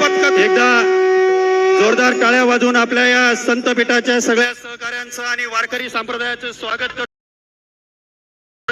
पटकन एकदा जोरदार टाळ्या वाजून आपल्या या संतपीठाच्या सगळ्या सहकाऱ्यांचं आणि वारकरी संप्रदायाचं स्वागत